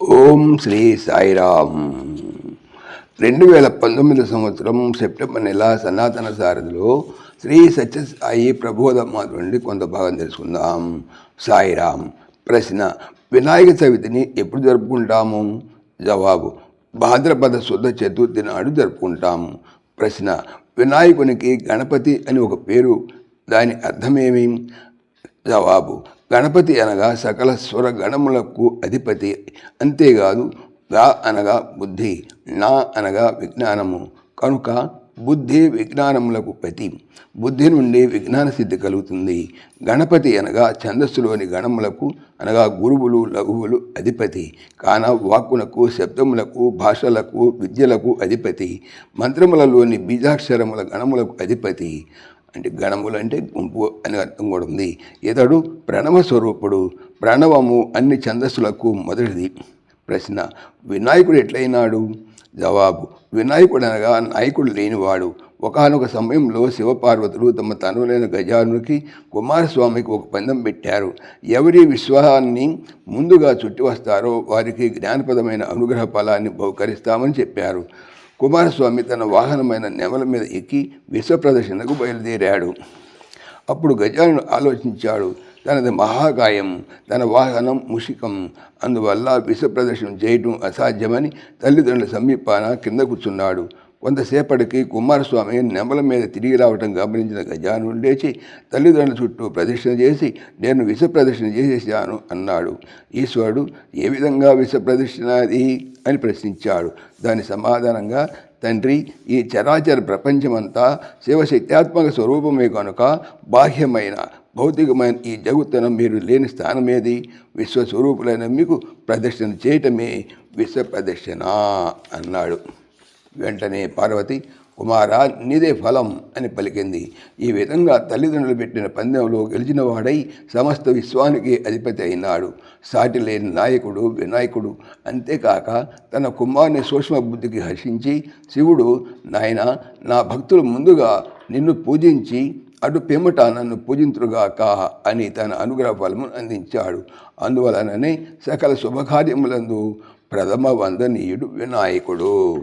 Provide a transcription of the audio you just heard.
ఓం శ్రీ సాయిరామ్. రెండు వేల పంతొమ్మిది సంవత్సరం సెప్టెంబర్ నెల సనాతన సారథిలో శ్రీ సత్యసాయి ప్రబోధమాత నుండి కొంత భాగం తెలుసుకుందాం. సాయిరామ్ ప్రశ్న వినాయక చవితిని ఎప్పుడు జరుపుకుంటాము? జవాబు భాద్రపద శుద్ధ చతుర్థి నాడు జరుపుకుంటాము ప్రశ్న వినాయకునికి గణపతి అని ఒక పేరు దాని అర్థమేమి జవాబు గణపతి అనగా సకల స్వర గణములకు అధిపతి. అంతేకాదు రా అనగా బుద్ధి నా అనగా విజ్ఞానము. కనుక బుద్ధి విజ్ఞానములకు పతి బుద్ధి నుండి విజ్ఞాన సిద్ధి కలుగుతుంది. గణపతి అనగా ఛందస్సులోని గణములకు అనగా గురువులు లఘువులు అధిపతి. కాన వాక్కునకు శబ్దములకు భాషలకు విద్యలకు అధిపతి. మంత్రములలోని బీజాక్షరముల గణములకు అధిపతి. అంటే గణములు అంటే గుంపు అని అర్థం కూడా ఉంది. ఇతడు ప్రణవ స్వరూపుడు ప్రణవము అన్ని ఛందస్సులకు మొదటిది. ప్రశ్న వినాయకుడు ఎట్లయినాడు? జవాబు వినాయకుడు అనగా నాయకుడు లేనివాడు. ఒకనొక సమయంలో శివపార్వతులు తమ తనువులైన గజానునికి కుమారస్వామికి ఒక పందెం పెట్టారు. ఎవరి విశ్వాసాన్ని ముందుగా చుట్టి వస్తారో వారికి జ్ఞానపదమైన అనుగ్రహ ఫలాన్ని బహుకరిస్తామని చెప్పారు. కుమారస్వామి తన వాహనమైన నెమల మీద ఎక్కి విశ్వ ప్రదర్శనకు బయలుదేరాడు. అప్పుడు గజానుడు ఆలోచించాడు తనది మహాకాయం తన వాహనం ముషికం. అందువల్ల విష ప్రదర్శన చేయటం అసాధ్యమని తల్లిదండ్రుల సమీపాన కింద కూర్చున్నాడు. కొంతసేపటికి కుమారస్వామి నెమల మీద తిరిగి రావటం గమనించిన గజానుడు లేచి తల్లిదండ్రుల చుట్టూ ప్రదర్శన చేసి నేను విష ప్రదర్శన చేసేసాను అన్నాడు. ఈశ్వరుడు ఏ విధంగా విష ప్రదర్శన అది అని ప్రశ్నించాడు. దాని సమాధానంగా తండ్రి ఈ చరాచర ప్రపంచమంతా శివశక్త్యాత్మక స్వరూపమే కనుక బాహ్యమైన భౌతికమైన ఈ జగత్తున మీరు లేని స్థానమేది? విశ్వస్వరూపులైన మీకు ప్రదర్శన చేయటమే విశ్వ ప్రదర్శన అన్నాడు. వెంటనే పార్వతి కుమారా నీదే ఫలం అని పలికింది. ఈ విధంగా తల్లిదండ్రులు పెట్టిన పందెంలో గెలిచినవాడై సమస్త విశ్వానికి అధిపతి అయినాడు. సాటి లేని నాయకుడు వినాయకుడు అంతేకాక తన కుమారుని సూక్ష్మ బుద్ధికి హర్షించి శివుడు నాయన నా భక్తులు ముందుగా నిన్ను పూజించి అటు పిమ్మట నన్ను పూజింతురుగాక అని తన అనుగ్రహ ఫలమును అందించాడు. అందువలననే సకల శుభకార్యములందు ప్రథమ వందనీయుడు వినాయకుడు.